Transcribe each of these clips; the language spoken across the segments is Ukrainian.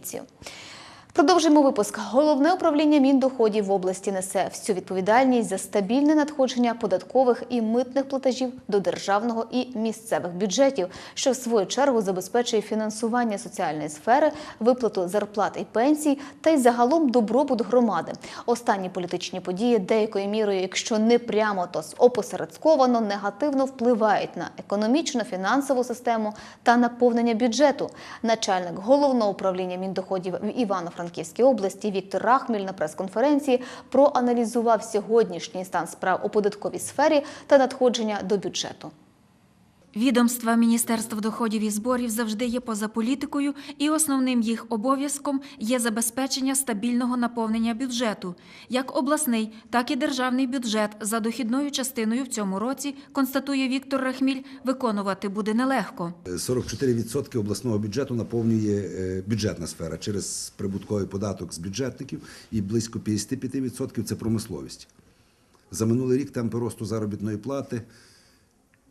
поліцію. Продовжуємо випуск. Головне управління Міндоходів в області несе всю відповідальність за стабільне надходження податкових і митних платежів до державного і місцевих бюджетів, що в свою чергу забезпечує фінансування соціальної сфери, виплату зарплат і пенсій та й загалом добробут громади. Останні політичні події деякою мірою, якщо не прямо, то опосередковано негативно впливають на економічну, фінансову систему та наповнення бюджету. Начальник головного управління Міндоходів в Івано-Франківській області Віктор Рахміль на прес-конференції проаналізував сьогоднішній стан справ у податковій сфері та надходження до бюджету. Відомства Міністерства доходів і зборів завжди є поза політикою, і основним їх обов'язком є забезпечення стабільного наповнення бюджету. Як обласний, так і державний бюджет за дохідною частиною в цьому році, констатує Віктор Рахміль, виконувати буде нелегко. 44% обласного бюджету наповнює е, бюджетна сфера через прибутковий податок з бюджетників і близько 55% це промисловість. За минулий рік темпи росту заробітної плати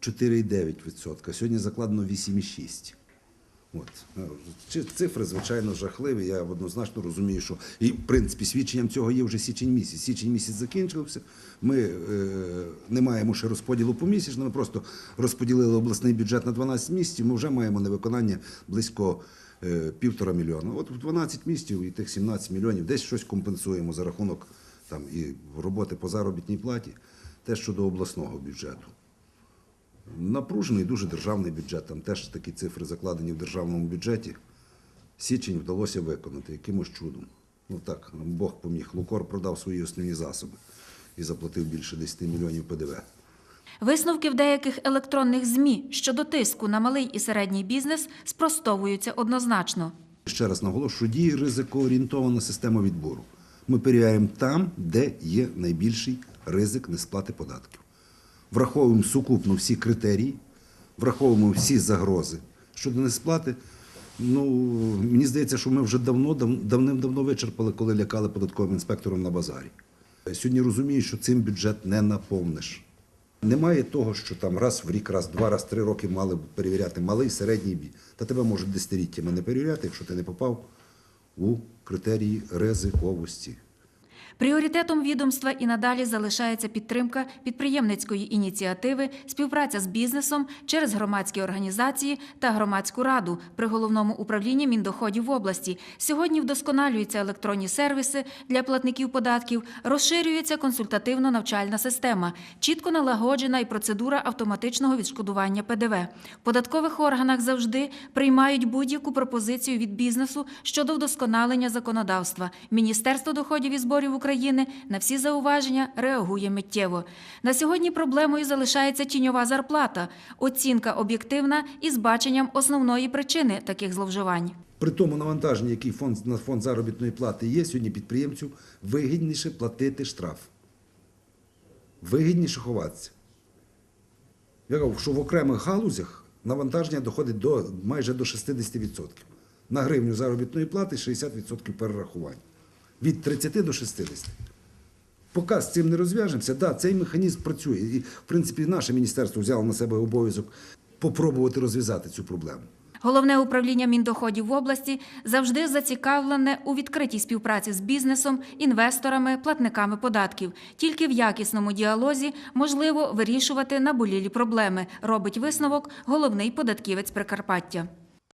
4,9%. Сьогодні закладено 8,6%. От. Ну, Цифри, звичайно, жахливі. Я однозначно розумію, що і, в принципі, свідченням цього є вже січень місяць. Січень місяць закінчився. Ми е, не маємо ще розподілу помісячно, ми просто розподілили обласний бюджет на 12 місяців. Ми вже маємо невиконання близько е, півтора мільйона. От в 12 місяців і тих 17 мільйонів десь щось компенсуємо за рахунок там, і роботи по заробітній платі, те щодо обласного бюджету. Напружений дуже державний бюджет. Там теж такі цифри закладені в державному бюджеті. Січень вдалося виконати якимось чудом. Ну так, нам Бог поміг. Лукор продав свої основні засоби і заплатив більше 10 мільйонів ПДВ. Висновки в деяких електронних ЗМІ щодо тиску на малий і середній бізнес спростовуються однозначно. Ще раз наголошую, діє ризикоорієнтована система відбору. Ми перевіряємо там, де є найбільший ризик несплати податків. Враховуємо сукупно всі критерії, враховуємо всі загрози щодо несплати. Ну, мені здається, що ми вже давно, давним-давно вичерпали, коли лякали податковим інспектором на базарі. Сьогодні розумію, що цим бюджет не наповниш. Немає того, що там раз в рік, раз, два, раз, три роки мали б перевіряти малий, середній бій. Та тебе можуть десятиліттями не перевіряти, якщо ти не попав у критерії ризиковості. Пріоритетом відомства і надалі залишається підтримка підприємницької ініціативи, співпраця з бізнесом через громадські організації та громадську раду при головному управлінні Міндоходів в області. Сьогодні вдосконалюються електронні сервіси для платників податків, розширюється консультативно-навчальна система, чітко налагоджена і процедура автоматичного відшкодування ПДВ. В податкових органах завжди приймають будь-яку пропозицію від бізнесу щодо вдосконалення законодавства. Міністерство доходів і зборів України на всі зауваження реагує миттєво. На сьогодні проблемою залишається тіньова зарплата, оцінка об'єктивна і з баченням основної причини таких зловживань. При тому навантаженні, який фонд на фонд заробітної плати є, сьогодні підприємцю вигідніше платити штраф. Вигідніше ховатися. Я кажу, що в окремих галузях навантаження доходить до майже до 60%. На гривню заробітної плати 60% перерахувань. Від 30 до 60. Поки з цим не розв'яжемося, да, цей механізм працює. І, в принципі, наше міністерство взяло на себе обов'язок попробувати розв'язати цю проблему. Головне управління Міндоходів в області завжди зацікавлене у відкритій співпраці з бізнесом, інвесторами, платниками податків. Тільки в якісному діалозі можливо вирішувати наболілі проблеми, робить висновок головний податківець Прикарпаття.